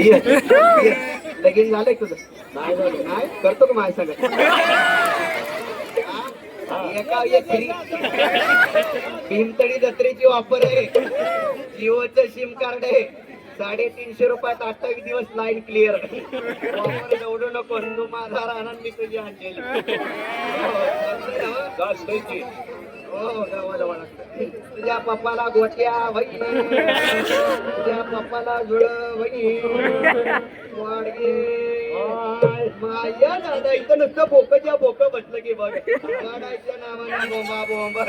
लगीन झालंय तुझं. नाही झालं नाही करतो का माझ्या सगळं एका एक फ्री भीमतडी जत्रेची ऑफर आहे. जिओचं सिम कार्ड आहे. साडेतीनशे रुपयात अठ्ठावीस दिवस लाईन क्लिअर दौडू नको तू माझा राहणार मी तुझी अंजली हो, हो, हो, हो, तुझ्या पप्पाला गोट्या वही. तुझ्या पप्पाला जुळ वही. माया दादा इथं नुसतं बोकच्या बोक बसलं की बघ. गाडाच्या बोंबा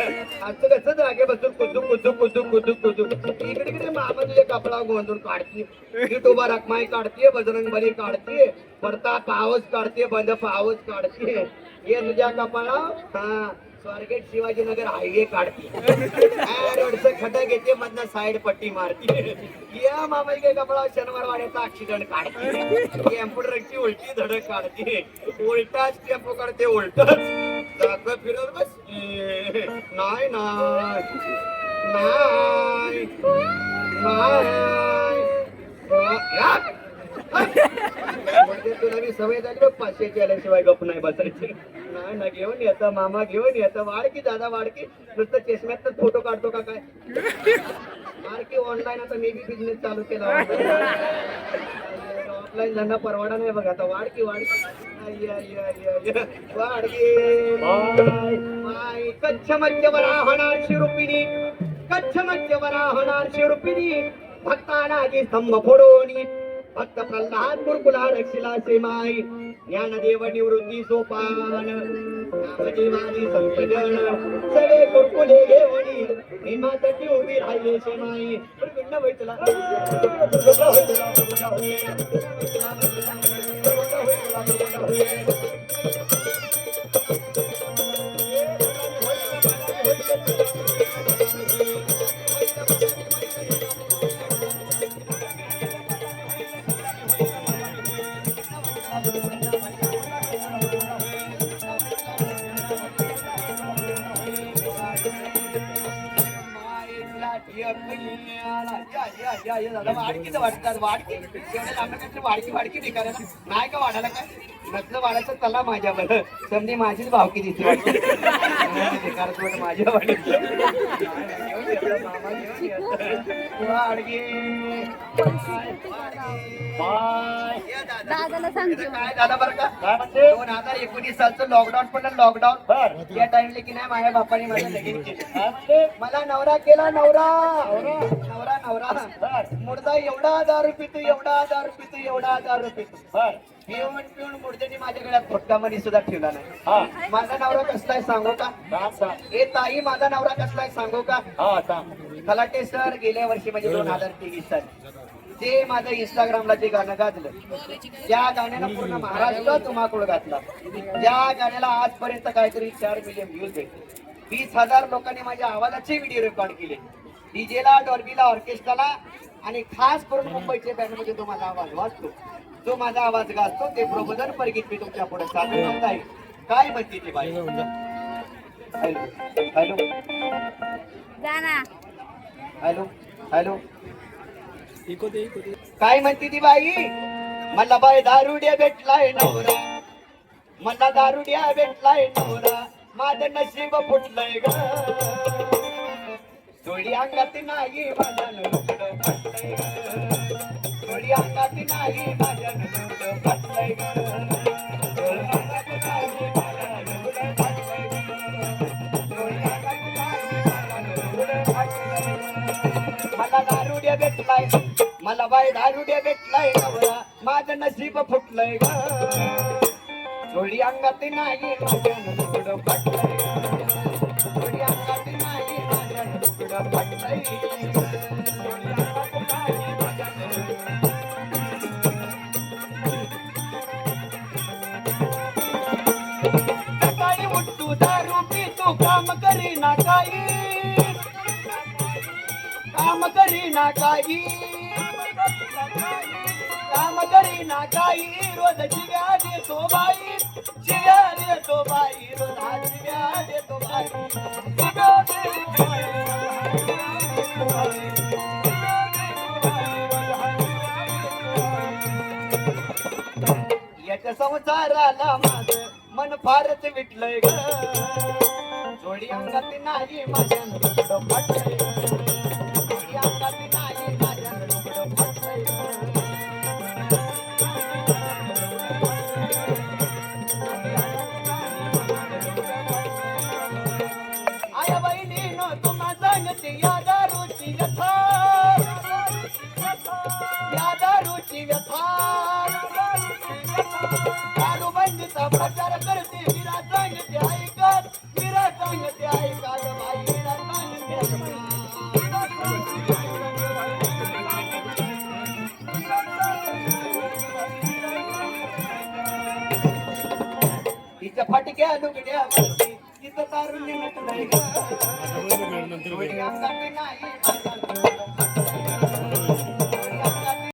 असं कसं जागे बसून कुदू कुदू कुदू कुदू कुदू इकडे इकडे मामा तुझे कपडा गोंधून काढते युट्यूबा रकमाई काढते बजरंग बली काढते परता पावस काढते बंद पावस काढते ये तुझ्या कपाळा हा. स्वारगेट शिवाजीनगर हायवे काढते. रोडचं खड्डा घेते मधनं साईड पट्टी मारते. या मामाई काय कपडा शनिवार वाड्याचा ऍक्सिडेंट काढते. कॅम्प्युटरची उलटी धडक काढते. उलटाच टेम्पो काढते उलटच. जाग फिरत बस नाही नाही. नाही. नाही तुला मी सवय झाली बघ पाचशेची आल्याशिवाय गप नाही बसायची. नाही ना घेऊन येतं मामा घेऊन येतं. वाडकी दादा वाडकी नुसतं चष्म्यात फोटो काढतो का काय? वाडकी ऑनलाईन आता मी बी बिझनेस चालू केला. ऑफलाईन धंदा परवाडा नाही बघा आता. वाडकी वाडकी आई, वाडकी माय कच्छ मध्यवरा होणार शिरुपिणी कच्छ मध्यवरा होणार शिरुपिनी. भक्तानागी स्तंभ फोडोनी. भक्त प्रल्हाद गुरुकुला रक्षिला सेमाई ज्ञानदेव निवृत्ती सोपान नामदेवादी संतजन सगळे गुरुकुले घेवणी निमासाठी उभी राहिले सेमाई गुंड वैतला वाडकीच वाटतात वाडकी एवढ्या वाडकी वाडकी नाही का वाढायला काय नसलं वाढायचं चला माझ्या बरं समधी माझीच भावकी वाटते थोडं माझ्या वाडकी वाडकी दादाला सांगते काय झालं बरं का? दोन हजार एकोणीस सालचं लॉकडाऊन पडलं लॉकडाऊन या टाइमला की नाही माझ्या बापाने मला लगीन केलं. मला नवरा केला नवरा. नवरा? नवरा मुर्दा एवढा दारू पितो एवढा दारू पितो एवढा दारू पितो पिऊन पिऊन मुर्द्याने माझ्या गळ्यात फटका मनी सुद्धा ठेवला नाही. माझा नवरा कसला आहे सांगू का? ए ताई माझा नवरा कसला आहे सांगू का? खलाटे सर गेल्या वर्षी म्हणजे दोन हजार तेवीस साली. ते माझं इंस्टाग्रामला जे गाणं गाजलं. त्या गाण्यानं पूर्ण महाराष्ट्र तुम्हाकडे घातला. त्या गाण्याला आजपर्यंत काहीतरी चार मिलियन व्ह्यूज भेटले वीस हजार लोकांनी माझ्या आवाजाचे व्हिडिओ रेकॉर्ड केले. डीजेला डॉल्बीला ऑर्केस्ट्राला आणि खास करून मुंबईच्या बँडमध्ये तो माझा आवाज वाजतो जो माझा आवाज गाजतो ते प्रबोधन परगीत मी तुमच्यापुढे सादर करत आहे. काय म्हणते ती बाई? Hello hello hello. हॅलो काय म्हणते ती बाई? मला बाय दारुड्या भेटलाय नवरा. मला दारुड्या भेटलाय नवरा. माझं नशीब फुटलंय ग. थोडी अंगात नाही माझ्या फाटलंय थोडी अंगात नाही माझ्या फाटलंय मला दारुड्या भेटलाय मला बाय दारुड्या भेटलाय नवरा माझं नशीब फुटलंय ग. थोडी अंगात नाही माझ्या फाटलंय काम करी ना काही. काम करी ना काही. काम करी ना काही. रोज शिव्या देतो बाई. शिव्या देतो बाई. रोज हा शिव्या देतो संसाराला माझ मन फारच विटलंय ग. जोडी अंगात नाही माझ्या फटक्या लुगड्या तिथं तारुण्य नटलंय ग. नाही